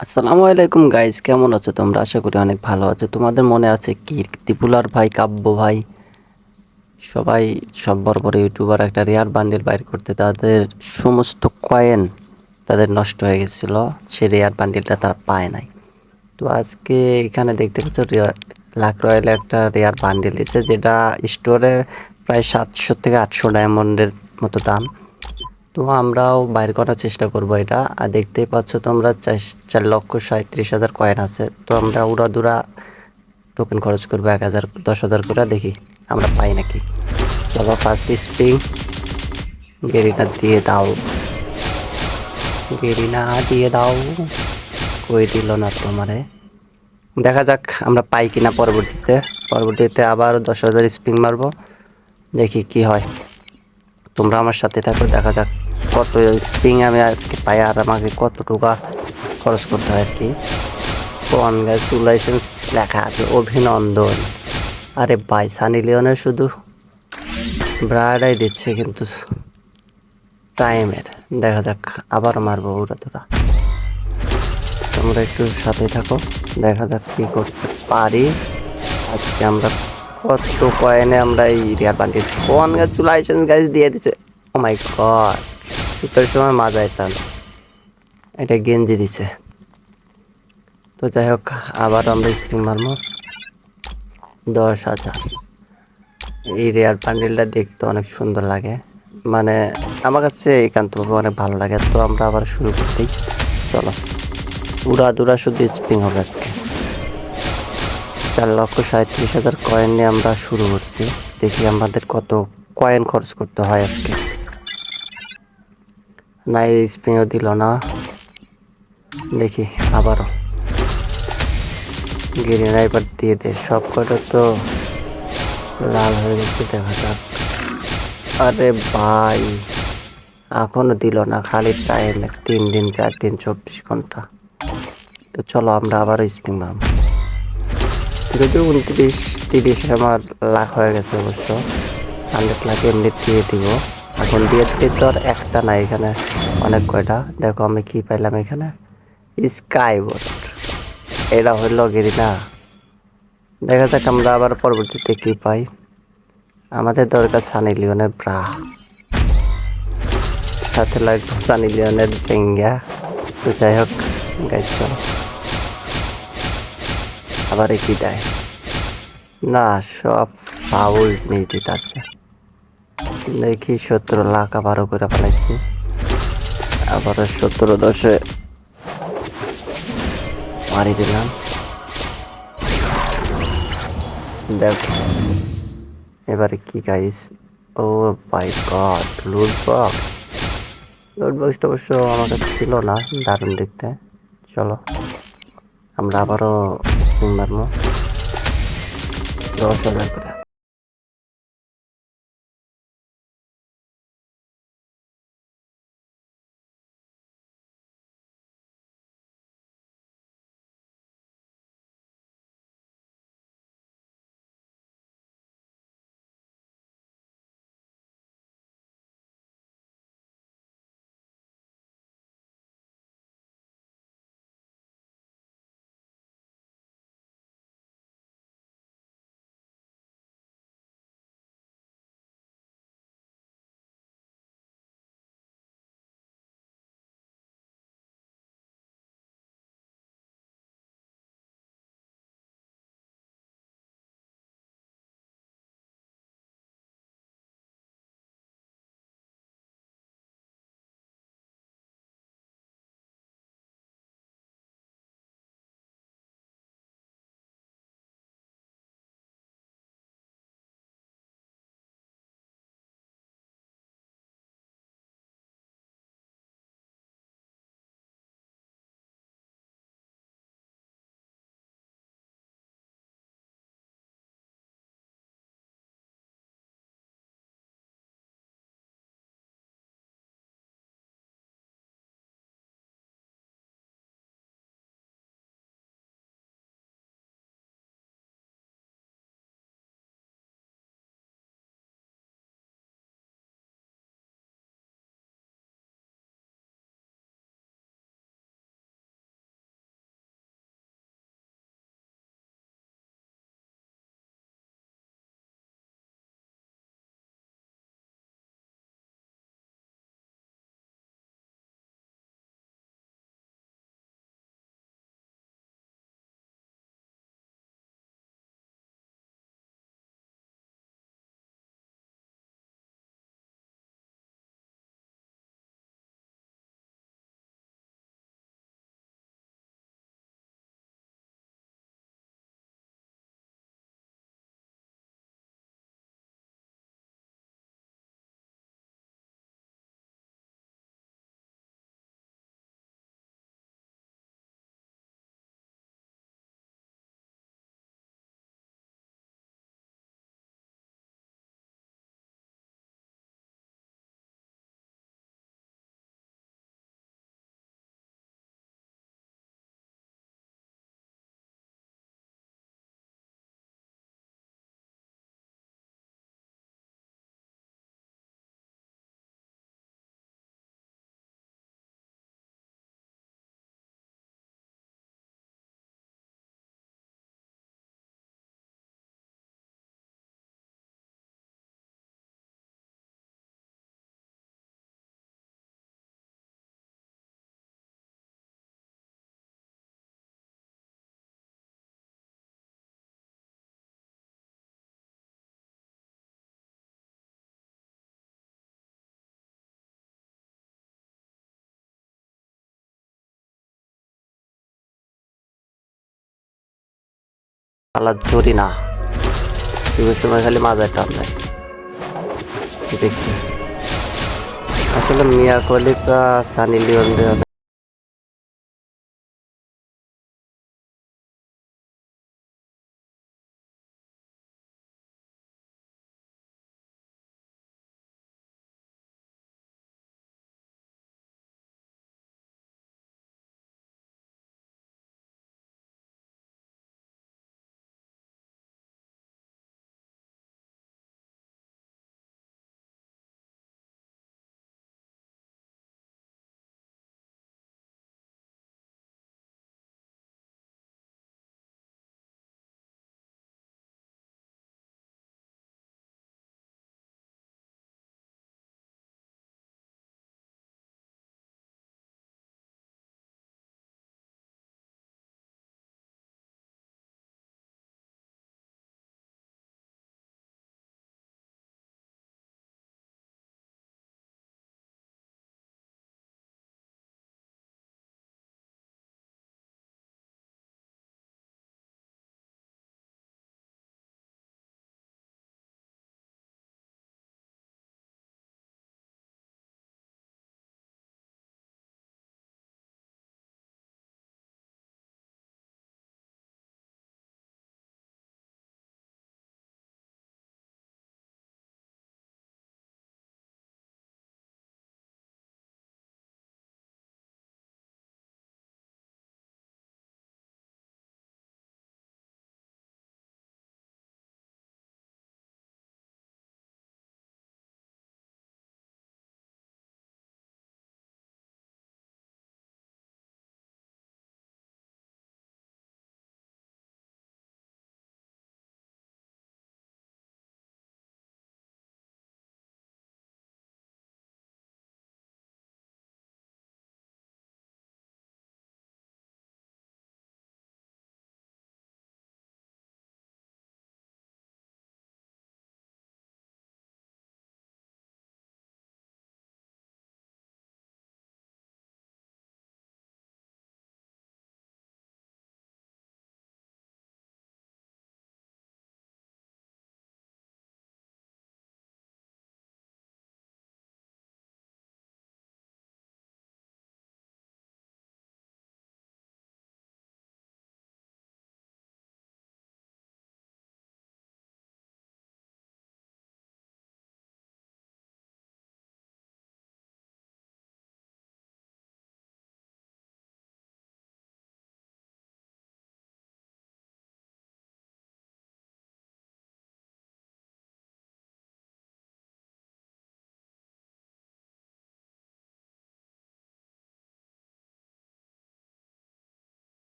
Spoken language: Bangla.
আসসালামু আলাইকুম গাইজ কেমন আছো তোমরা? আশা করি অনেক ভালো আছো। তোমাদের মনে আছে কি ত্রিপুলার ভাই, কাব্য ভাই? সবাই সব বড় বড় ইউটিউবার, একটা রেয়ার বান্ডেল বাইর করতে তাদের সমস্ত কয়েন তাদের নষ্ট হয়ে গেছিল। সে রেয়ার বান্ডেলটা তারা পায় নাই। তো আজকে এখানে দেখতে পাচ্ছ লাক রয়্যালে একটা রেয়ার বান্ডেল দিচ্ছে যেটা স্টোরে প্রায় সাতশো থেকে আটশো ডায়মন্ডের মতো দাম। তো আমরাও বাইর করার চেষ্টা করব এটা। আর দেখতেই পাচ্ছ তোমরা চার- লক্ষ সাঁত্রিশ হাজার কয়েন আছে। তো আমরা উড়াদুরা টোকেন খরচ করব এক হাজার, দশ হাজার করে দেখি আমরা পাই নাকি। চলো ফার্স্ট স্প্রিং গেরিনা দিয়ে দাও। গেরিনা দিয়ে দাও। কই দিল না তোমারে? দেখা যাক আমরা পাই কিনা পরবর্তীতে। পরবর্তীতে আবার দশ হাজার স্প্রিং মারবো। দেখি কি হয়। তোমরা আমার সাথে থাকো, দেখা যাক। কত স্প্রিং আমি আজকে পাই আর আমাকে কত টাকা খরচ করতে হয় আর কি। কনগ্রাচুলেশন লেখা আছে, অভিনন্দন। আরে ভাই সানি লিওনের শুধু ব্রাডাই দিচ্ছে কিন্তু টাইমের দেখা যাক, আবার মারবো ওরা তোরা। তোমরা একটু সাথে থাকো, দেখা যাক কি করতে পারি। আজকে আমরা কত কয়েনে আমরা এই রিয়ার বান্ডিল কনগ্রাচুলেশন গাইজ দিয়ে দিচ্ছে ও মাই গড শুটের সময় মাজায় টান এটা গেঞ্জি দিছে। তো যাই হোক, আবার আমরা স্প্রিং মারবো। দশ হাজার। এই রেয়ার বান্ডিলটা দেখতে অনেক সুন্দর লাগে। মানে আমার কাছে একান্তভাবে অনেক ভালো লাগে। তো আমরা আবার শুরু করতেই চলো। উড়া দুরা শুধু স্প্রিং হবে আজকে। চার লক্ষ সাঁত্রিশ হাজার কয়েন নিয়ে আমরা শুরু করছি। দেখি আমাদের কত কয়েন খরচ করতে হয় আজকে। না এই দিল না। দেখি, আবারও। গিরিনা এবার দিয়ে দে, সব কটা তো লাল হয়ে গেছে, দেখা যাক। আরে ভাই, এখনও দিল না, খালি টাইম তিন দিন, চার দিন, চব্বিশ ঘণ্টা। তো চলো, আমরা আবার স্প্রিং মারবো যদিও উনত্রিশ, তিরিশ আমার লাখ হয়ে গেছে অবশ্য। হান্ড্রেড লাখ এমনি দিয়ে দিব। এখন দিতে তো আর একটা নাই এখানে। অনেক কয়টা? দেখো আমি কি পাইলাম এখানে? স্কাই বোট এটা হইল গিরিনা। দেখা যাক আমরা আবার পরবর্তীতে কি পাই। আমাদের দরকার সানি লিওনের ব্রা। সাথে লাগবে সানি লিওনের জেঙ্গা। তো যাই হোক গাইজ আবার কি দেয় না, সব ফাউল জিনিস দিতেছে দেখি সতেরো লাখ আবারও করে ফেলাইছি? আবার সতেরো দশে মারি দিলাম। দেখ, এবারে কি guys oh my god loot box loot বক্সটা অবশ্য আমার কাছে ছিল না, দারুণ দেখতে। চলো, আমরা আবারও স্পিন মারবো। দশ হাজার করে। আলা জোরি না। শুভের সময়, খালি মাজার টান দেয়। দেখি। আসলে মিয়া কলিকা, সানি লিওন